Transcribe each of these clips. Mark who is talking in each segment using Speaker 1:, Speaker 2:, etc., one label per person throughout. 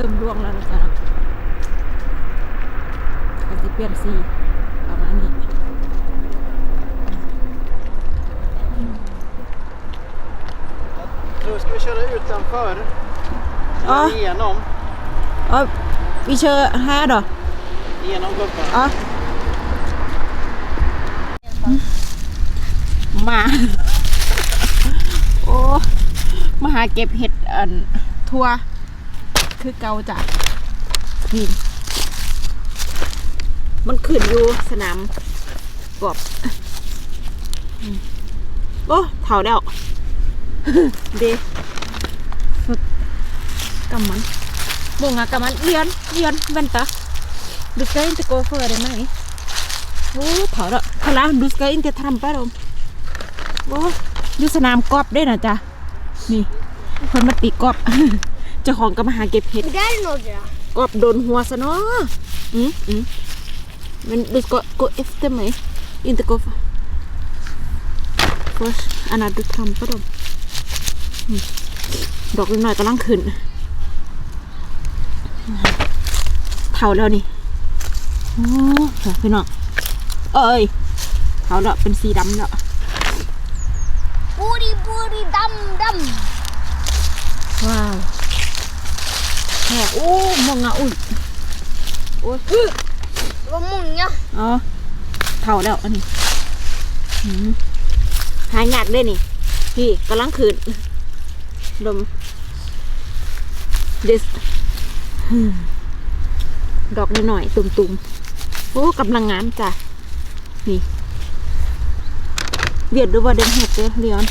Speaker 1: ริ่มร่วงแล้วนะจ๊ะก็จะเปลี่ยนสีประมาณนี้
Speaker 2: Då ska vi köra utanför.
Speaker 1: Ja.
Speaker 2: Igenom.
Speaker 1: อ๋อวิเชอร์ห้าดอก
Speaker 2: Genom gubben.
Speaker 1: อ๋อมาโอ้มาหาเก็บเห็ดอันทั่ว คือเกาจ้ะนี่มันขึ้นอยู่สนามกบอืมโอ้เผาแล้วเดฝึกกำมันบงอะกำมันเลียนเลียนเวนตาดูสกาอินเตโกเฟอร์ได้ไหมโอ้เผาแล้วพลังดูสกาอินเตทำไปะดมโอ้อยู่สนามกอบได้นะจ๊ะนี่คนมาตีกอบ เจ้าของก็มาหาเก็บเห็ด
Speaker 3: Men där är några.
Speaker 1: กอบโดนหัวซะเนาะอืมอืมมันดูสกก็ efter mig inte gå för först Anna du trampar dem อืมดอกนิดหน่อยกำลังขึ้นเผาแล้วนี่โอ้เดี๋ยวพี่น้องเอ้ยเผาแล้วเป็นสีดำแล้ว
Speaker 3: Bori, bori, dam, dam.
Speaker 1: ว้าวแหม โอ้มองอะอุ้ยโอ้ย
Speaker 3: Det var många.
Speaker 1: อ๋อเผาแล้วอันนี้หืมหายหยัดเลยนี่ พี่กำลังคืนดมเดสดอกนิดหน่อยตุ่มๆโอ้กำลังงามจ้ะ นี่เวียดดูว่าเดนเห็ดเด้อเลียน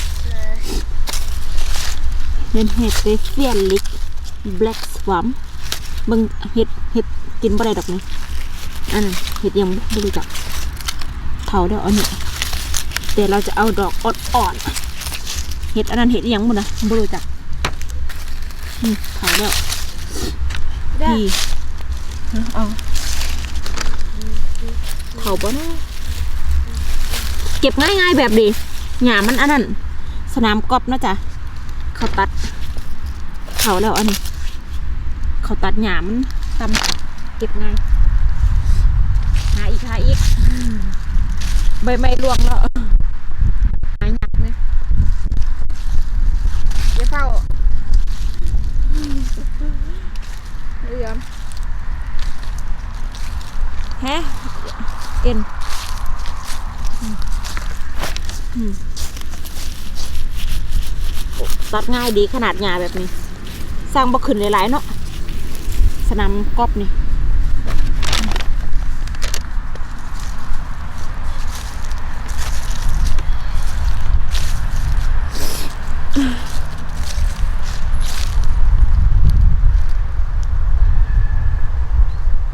Speaker 1: เดนเห็ดเด้เฟียนลิกแบล็กสวม มึงเห็ดเห็ดกินบ่ได้ดอกนี่อันนั้นเห็ดยังไม่รู้จักเผาเดี๋ยวเอาเนี่ยแต่เราจะเอาดอกอ่อนๆเห็ดอันนั้นเห็ดอิหยังหมดนะไม่รู้จักอืมเผาแล้วพี่เอาเผาบ่เนาะเก็บง่ายๆแบบดีหยามันอันนั้นสนามกอล์ฟนะจ๊ะเขาตัดเผาแล้วอันนี้ เขาตัดหยามันตำเก็บง่ายหาอีกหาอีกใบไม้รวงแล้วหาหยักนะเดี๋ยวเฝ้าเรียมแฮะเอ็นตัดง่ายดีขนาดหญ้าแบบนี้ สร้างบ่ขึ้นหลายๆเนาะ สนามกอล์ฟนี่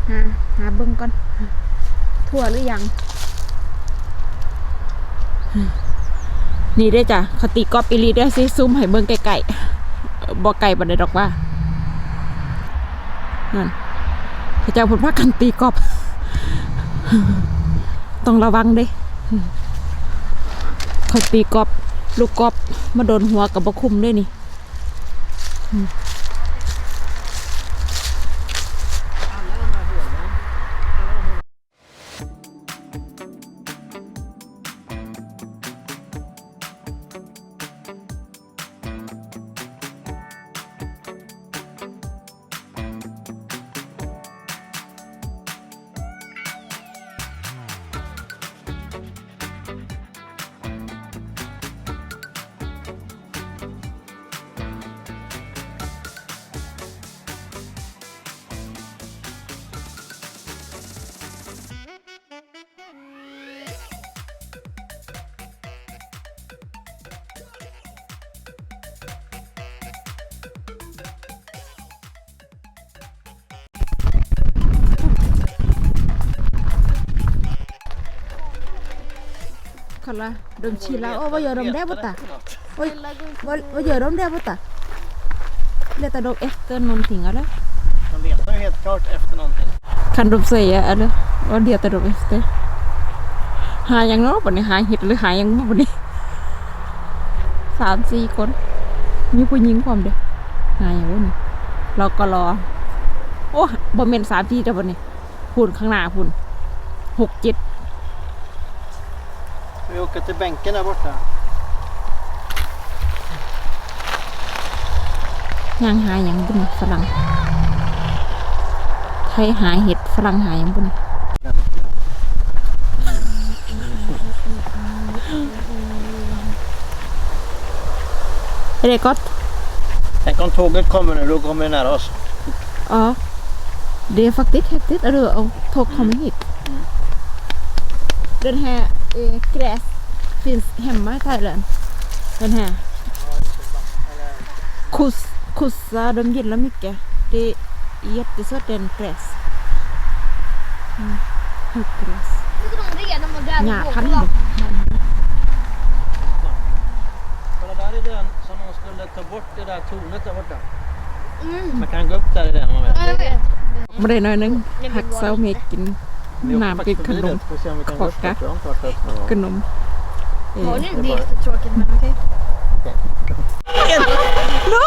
Speaker 1: หาหาเบิ้งก่อน ทั่วหรือยัง นี่ได้อจ้ะคติกอบอีหลีได้อซิซุ่มให้เบิ้งไกลๆเอ่อบ่ไกลบันไดดอกว่า นั่นพระเจ้าพูดว่ากันตีกอบต้องระวังเด้เขาตีกอบลูกกอบมาโดนหัวกับบคุ้มด้วยนี่ Kolla, de chillar. Åh, vad gör de där borta? Oj, vad, vad gör de där borta? Letar de efter någonting eller?
Speaker 2: De letar ju helt klart efter någonting.
Speaker 1: Kan de säga eller? Vad letar de efter? หายังเนาะปะเนี่ยหาเห็ดหรือหายังบ่ปะเนี่ยสามสี่คนมีผู้หญิงความเดียวหาอย่างวะนี่เราก็รอ โอ้บ่เมนสามทีแต่วันนี้พุ่นข้างหน้าพุ่นหกเจ็ด
Speaker 2: Vi åker till bänken där borta.
Speaker 1: ย่างหาอย่างบุญฝรั่งไทยหาเห็ดฝรั่งหาอย่างบุญdet är gott.
Speaker 2: Tänk om tåget kommer nu, då kommer det nära oss.
Speaker 1: Ja. Det är faktiskt häftigt att du och tåg kommer hit. Den här Eh, gräs finns hemma i Thailand. Den här. Kos, kossa, de gillar mycket. Det är jättesött den gräs. Mm. Höggräs.
Speaker 3: Nu ska de redan vara där
Speaker 1: Ja,
Speaker 3: och
Speaker 1: kan
Speaker 3: gå.
Speaker 1: du?
Speaker 2: Kolla där är den som de skulle ta bort det där tornet där borta.
Speaker 3: Mm.
Speaker 2: Man kan gå upp där i det om man vill.
Speaker 3: Ja, jag vet.
Speaker 1: มาได้หน่อยนึงหักเซาเมกิน
Speaker 2: Vi åker
Speaker 1: น้ำกิน
Speaker 2: faktiskt
Speaker 1: ข
Speaker 2: förbi
Speaker 1: นม
Speaker 2: det. Får se om vi kan gå upp
Speaker 1: Kaka.
Speaker 2: där. för Jag har inte varit där uppe någon
Speaker 1: ข
Speaker 2: gång.
Speaker 1: นมเอ
Speaker 3: Var
Speaker 1: อ
Speaker 3: det inte jättetråkigt men okej.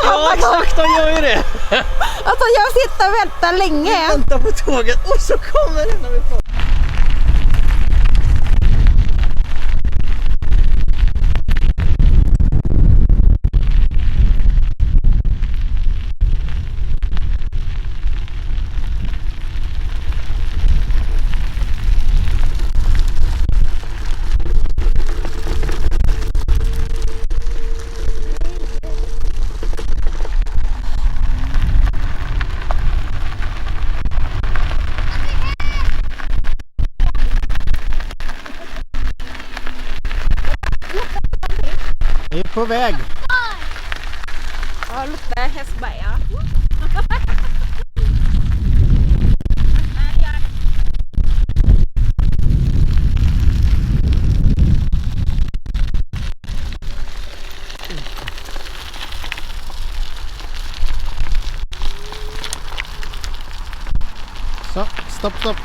Speaker 2: Ja exakt, de gör ju det!
Speaker 1: Alltså jag sitter och väntar länge.
Speaker 2: Vänta på tåget och så kommer det när vi får. Vi på väg.
Speaker 1: Ja, luktar hästbär.
Speaker 2: Så, stopp, stopp.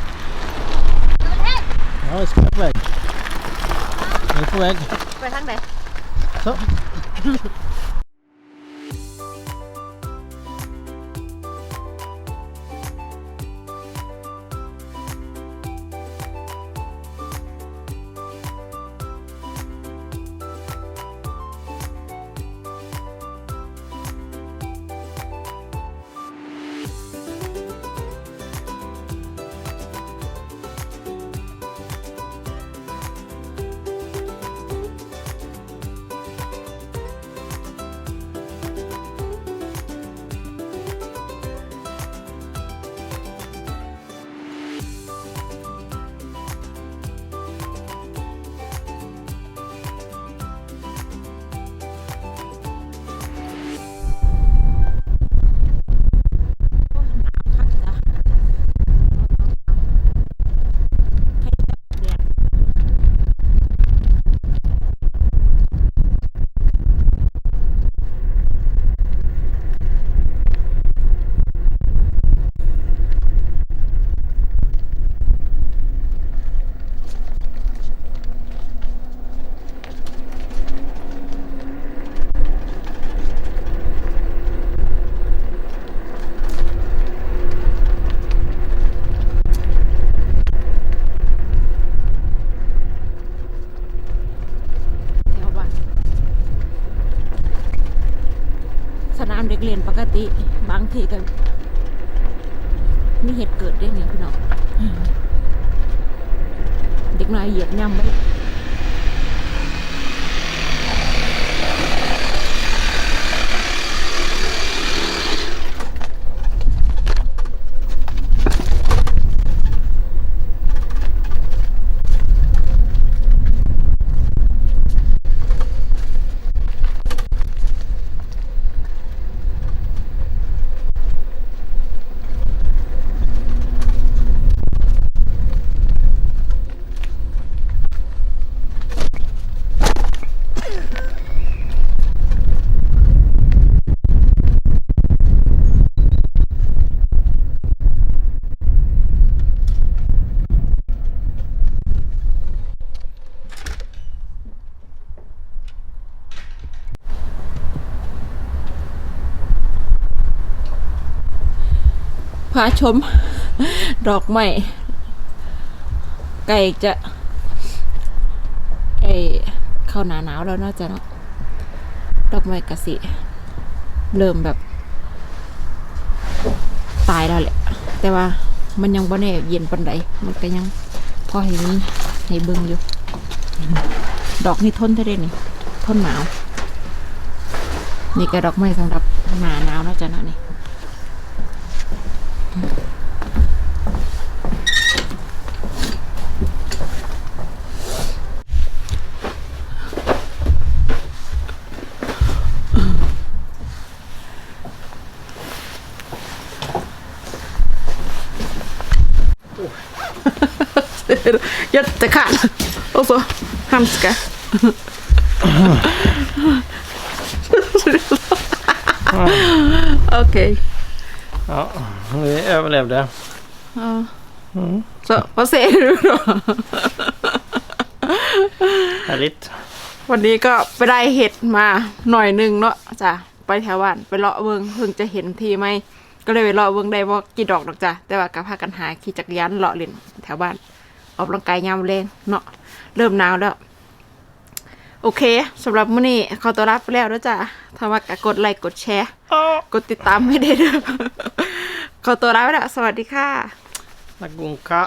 Speaker 2: Ja, vi ska på väg. Vi är på väg.
Speaker 1: ไป Stop. ทีก็มีเหตุเกิดได้เนี่ยพี่น้องเด็กน้อยเหยียบย่ำไม่ พาชม ดอกไม้ไก่จะเอเข้าหนาหนาวแล้วน่าจะเนาะดอกไม้กะสิ เริ่มแบบ ตายแล้วแหละ แต่ว่ามันยังบ่แน่เย็นปันใดมันก็ยังพอให้มีให้เบิ่งอยู่ ดอกนี่ทนได้เลยนี่ทนหนาว นี่ก็ดอกไม้สำหรับหนาหนาวเนาะจ๊ะนะนี่ Jättekallt. Och så handskar. Okej.
Speaker 2: Ja, vi överlevde.
Speaker 1: Ja. Så vad säger du då?
Speaker 2: Härligt.
Speaker 1: วันนี้ก็ไปได้เห็ดมาหน่อยหนึงเนาะจ้ะไปแถวบ้านไปเลาะเบิงเพิ่งจะเห็นทีไหมก็เลยไปเลาะเบิงได้ว่ากี่ดอกดอกจ้ะแต่ว่ากับพากันหาขี่จักรยานเลาะเล่นแถวบ้าน ออกกำลังกายยามแรงเนาะเริ่มหนาวแล้ว โอเคสำหรับมื้อนี้ขอตัวรับไปแล้วนะจ๊ะถ้าว่ากกดไลค์กดแชร์ กดติดตามให้ได้เด้อขอตัวลาไปแล้วสวัสดีค่ะ
Speaker 2: นักกุงคะ